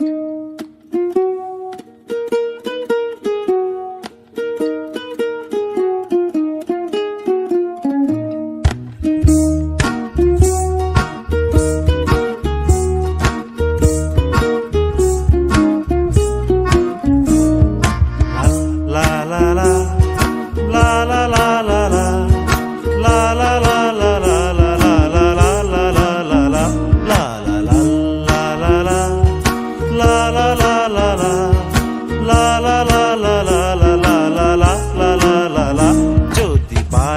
Mm-hmm.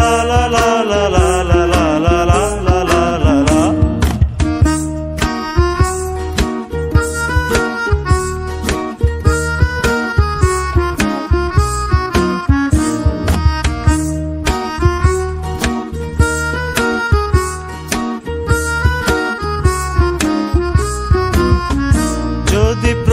la la la.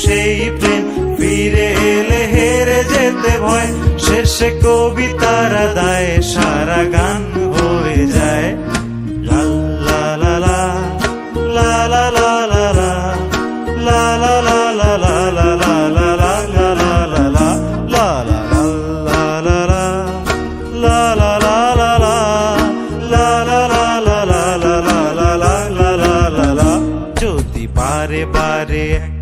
সেই প্রেম। ফিরে এলে হেরে যেতে ভয়। শেষে কবিতারা দায়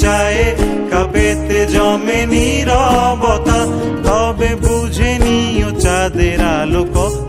চায়ে কাপেতে জমে নীরবতা তবে বুঝে নিও চাঁদের আলো কত